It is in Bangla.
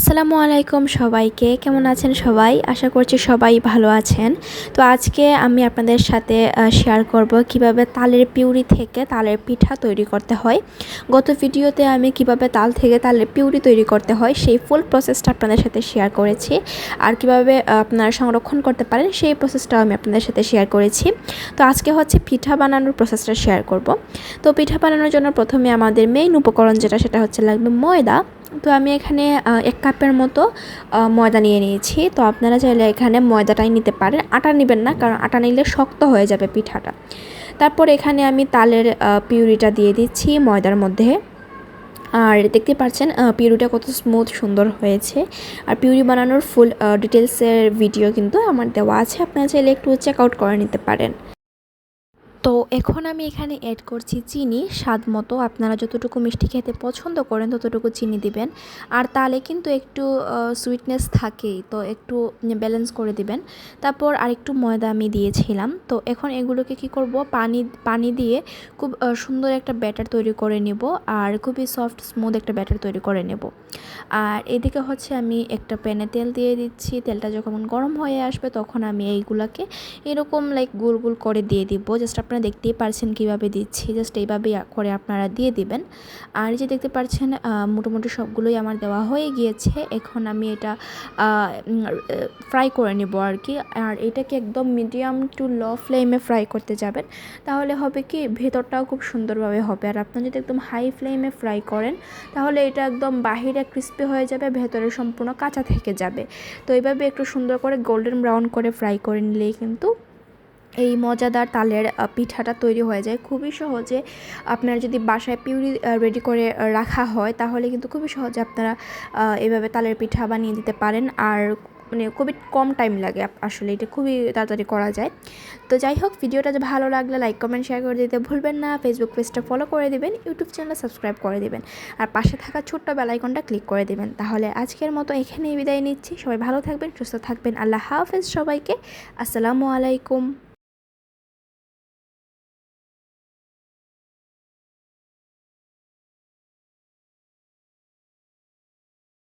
আসসালামু আলাইকুম সবাইকে। কেমন আছেন সবাই? আশা করছি সবাই ভালো আছেন। তো আজকে আমি আপনাদের সাথে শেয়ার করব কীভাবে তালের পিউরি থেকে তালের পিঠা তৈরি করতে হয়। গত ভিডিওতে আমি কীভাবে তাল থেকে তালের পিউরি তৈরি করতে হয়, সেই ফুল প্রসেসটা আপনাদের সাথে শেয়ার করেছি। আর কীভাবে আপনারা সংরক্ষণ করতে পারেন, সেই প্রসেসটাও আমি আপনাদের সাথে শেয়ার করেছি। তো আজকে হচ্ছে পিঠা বানানোর প্রসেসটা শেয়ার করব। তো পিঠা বানানোর জন্য প্রথমে আমাদের মেইন উপকরণ যেটা, সেটা হচ্ছে লাগবে ময়দা। তো আমি এখানে এক কাপের মতো ময়দা নিয়ে নিয়েছি। তো আপনারা চাইলে এখানে ময়দাটাই নিতে পারেন। আটা নেবেন না, কারণ আটা নিলে শক্ত হয়ে যাবে পিঠাটা। তারপর এখানে আমি তালের পিউরিটা দিয়ে দিচ্ছি ময়দার মধ্যে। আর দেখতে পাচ্ছেন পিউরিটা কত স্মুথ সুন্দর হয়েছে। আর পিউরি বানানোর ফুল ডিটেলসের ভিডিও কিন্তু আমার দেওয়া আছে। আপনারা চাইলে একটু চেক আউট করে নিতে পারেন। তো এখন আমি এখানে অ্যাড করছি চিনি। স্বাদ মতো আপনারা যতটুকু মিষ্টি খেতে পছন্দ করেন ততটুকু চিনি দিবেন। আর তালে কিন্তু একটু সুইটনেস থাকেই, তো একটু ব্যালেন্স করে দিবেন। তারপর আরেকটু ময়দা আমি দিয়েছিলাম। তো এখন এগুলোকে কি করব? পানি পানি দিয়ে খুব সুন্দর একটা ব্যাটার তৈরি করে নেব আর খুবই সফট স্মুথ একটা ব্যাটার তৈরি করে নেব। আর এদিকে হচ্ছে আমি একটা প্যানে তেল দিয়ে দিচ্ছি। তেলটা যখন গরম হয়ে আসবে তখন আমি এইগুলাকে এরকম লাইক গোল গোল করে দিয়ে দিব। জাস্ট আপনারা দেখতেই পারছেন কীভাবে দিচ্ছি। জাস্ট এইভাবেই করে আপনারা দিয়ে দিবেন। আর যে দেখতে পাচ্ছেন মোটামুটি সবগুলোই আমার দেওয়া হয়ে গিয়েছে। এখন আমি এটা ফ্রাই করে নেব আর কি। আর এটাকে একদম মিডিয়াম টু লো ফ্লেমে ফ্রাই করতে যাবেন। তাহলে হবে কি, ভেতরটাও খুব সুন্দরভাবে হবে। আর আপনারা যদি একদম হাই ফ্লেমে ফ্রাই করেন, তাহলে এটা একদম বাহিরে ক্রিস্পি হয়ে যাবে, ভেতরে সম্পূর্ণ কাঁচা থেকে যাবে। তো এইভাবে একটু সুন্দর করে গোল্ডেন ব্রাউন করে ফ্রাই করে নিলেই কিন্তু এই মজাদার তালের পিঠাটা তৈরি হয়ে যায়। খুবই সহজে আপনারা যদি বাসায় পিউরি রেডি করে রাখা হয়, তাহলে কিন্তু খুবই সহজে আপনারা এভাবে তালের পিঠা বানিয়ে দিতে পারেন। আর মানে খুবই কম টাইম লাগে আসলে এটা খুবই তাড়াতাড়ি করা যায়। তো যাই হোক ভিডিওটা ভালো লাগলে লাইক কমেন্ট শেয়ার করে দিতে ভুলবেন না। ফেসবুক পেজটা ফলো করে দেবেন ইউটিউব চ্যানেল সাবস্ক্রাইব করে দেবেন। আর পাশে থাকা ছোট্ট বেলাইকনটা ক্লিক করে দেবেন। তাহলে আজকের মতো এখানেই বিদায় নিচ্ছি। সবাই ভালো থাকবেন, সুস্থ থাকবেন। আল্লাহ হাফেজ সবাইকে। আসসালামু আলাইকুম।